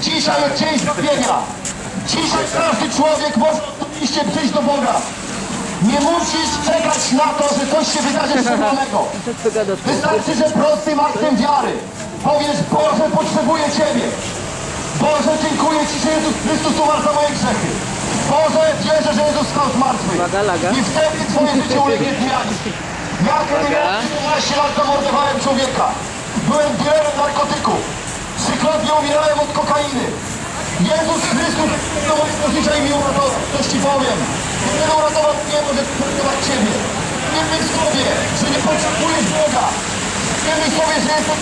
Dzisiaj jest dzień zbawienia. Dzisiaj każdy człowiek może oczywiście przyjść do Boga. Nie musisz czekać na to, że coś się wydarzy szczególnego. Wystarczy, że prostym aktem wiary powiesz, Boże, potrzebuję Ciebie. Boże, dziękuję Ci, że Jezus Chrystus umarł za moje grzechy. Boże, wierzę, że Jezus stał z martwych. I wtedy Twoje życie ulegnie zmianie. Ja kiedy miałem 17 lat zamordowałem człowieka. Byłem dealerem narkotyków. Trzykrotnie umierałem od kokainy. Jezus Chrystus życia i mi uratował. Coś Ci powiem. Jedyny uratował mnie, może uratować Ciebie. Nie myśl sobie, że nie potrzebujesz Boga. Nie myśl sobie, że jesteś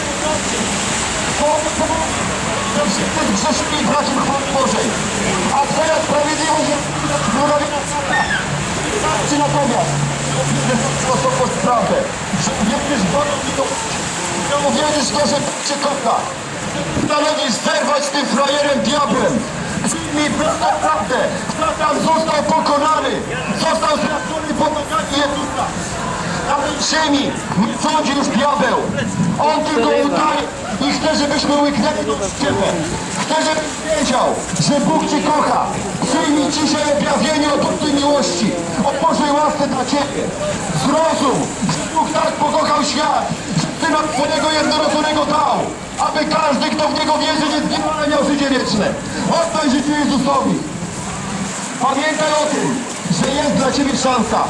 to wszyscy grzeszyli braci chwały Bożej. A Twoja sprawiedliwość jest Czy natomiast osobą sprawę, że wierzysz Bogu i to wierzysz to, że Cię kocha. Stanowisz zerwać z tym frajerem diabłem. Przyjmij naprawdę, Satan został pokonany, został zraszczony pod nogami Jezusa. Na tej ziemi nie sądzi już diabeł. On tylko udaje i chce, żebyśmy łyknęli do ciebie. Chce, żebyś wiedział, że Bóg Cię kocha. Przyjmij dzisiaj objawienie od tej miłości, o Bożej łasce dla Ciebie. Zrozum, że Bóg tak pokochał świat, że Syna swojego jednorodzonego dał, aby każdy, kto w Niego wierzy, nie zginął, ale miał życie wieczne. Oddaj życie Jezusowi. Pamiętaj o tym, że jest dla Ciebie szansa.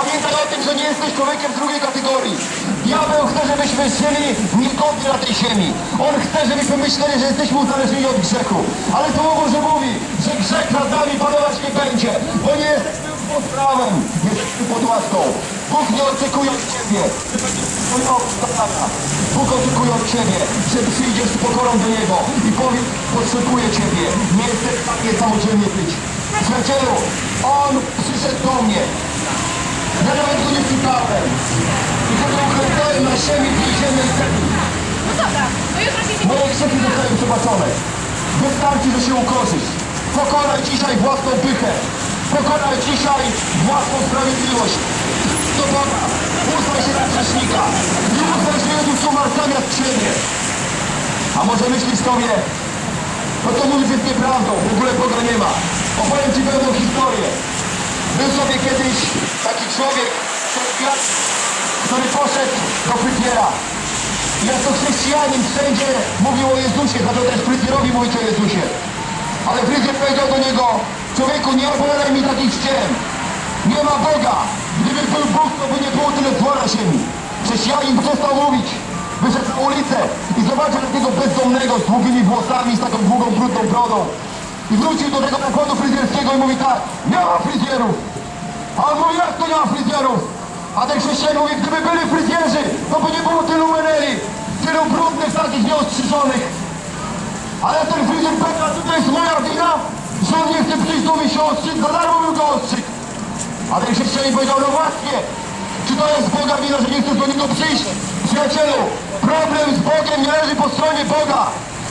Pamiętaj o tym, że nie jesteś człowiekiem drugiej kategorii. Diabeł chce, żebyśmy żyli niegodnie na tej ziemi. On chce, żebyśmy myśleli, że jesteśmy uzależnieni od grzechu. Ale Słowo Boże mówi, że grzech nad nami panować nie będzie, bo nie jesteśmy pod prawem, jesteśmy pod łaską. Bóg nie oczekuje od Ciebie. Bóg oczekuje od Ciebie, że przyjdziesz z pokorą do Niego i powiesz, potrzebuję Ciebie. Nie jestem w stanie samodzielnie być. Przyjacielu, On przyszedł do mnie. Ja nawet go nie szukałem. I nie ukręcałem na ziemi więziennej celi. No dobra, to jutro się Moje grzechy zostają przebaczone. Wystarczy, że się ukorzysz. Pokonaj dzisiaj własną pychę. Pokonaj dzisiaj własną sprawiedliwość. Do Boga. Uznaj się za grzesznika. Nie uznaj, że Jezus umarł zamiast ciebie. A może myślisz sobie, no to mówisz jest nieprawdą, w ogóle Boga nie ma. Opowiem Ci pewną historię. Był sobie kiedyś taki człowiek, który poszedł do fryzjera. I jako chrześcijanin wszędzie mówił o Jezusie, zaczął też fryzjerowi mówić o Jezusie. Ale fryzjer powiedział do niego, człowieku nie opowiadaj mi takich ściem. Nie ma Boga. Gdyby był Bóg, to by nie było tyle zła na ziemi. Chrześcijanin przestał mówić. Wyszedł na ulicę i zobaczył takiego bezdomnego z długimi włosami, z taką długą, brudną brodą. I wrócił do tego zakładu fryzjerskiego i mówi tak, nie ma fryzjerów. A on mówi, jak to nie ma fryzjerów? A ten chrześcijan mówi, gdyby byli fryzjerzy, to by nie było tylu meneli, tylu brudnych, takich nieostrzyżonych. Ale ten fryzjer pyta, czy to jest moja wina, że on nie chce przyjść do mnie się ostrzyć, za darmo bym go ostrzyk. A ten chrześcijanin powiedział, no właśnie, czy to jest Boga wina, że nie chcesz do niego przyjść? Przyjacielu, problem z Bogiem nie leży po stronie Boga,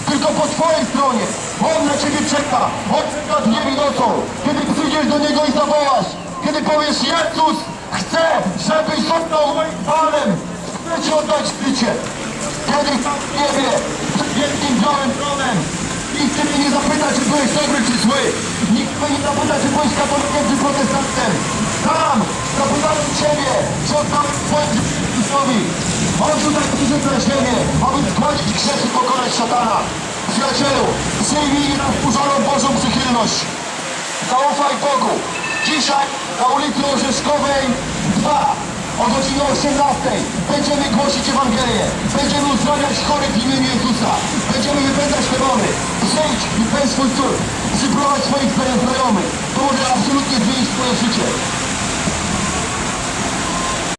tylko po twojej stronie. On na ciebie czeka, on czeka dniem i nocą. Kiedy przyjdziesz do niego i zawołasz, kiedy powiesz, Jezus, chcę, żebyś został moim Panem, chcę ci oddać życie. Kiedy tam w niebie, przed wielkim białym tronem, Nikt ciebie nie zapyta, czy byłeś dobry, czy zły. Nikt ciebie nie zapyta, czy byłeś katolikiem, czy protestantem. Tam zapytają ciebie, czy oddałeś swoje życie Jezusowi. On tutaj przyszedł na ziemię, aby zgładzić grzech i pokonać szatana. Przyjacielu, przyjmij nadburzoną Bożą przychylność. Zaufaj Bogu. Dzisiaj na ulicy Orzeszkowej 2 o godzinie 18 będziemy głosić Ewangelię. Będziemy uzdrawiać chorych w imieniu Jezusa. Będziemy wypędzać demony. Przyjdź i weź swój cud. Przyprowadź swoich znajomych. To może absolutnie zmienić twoje życie.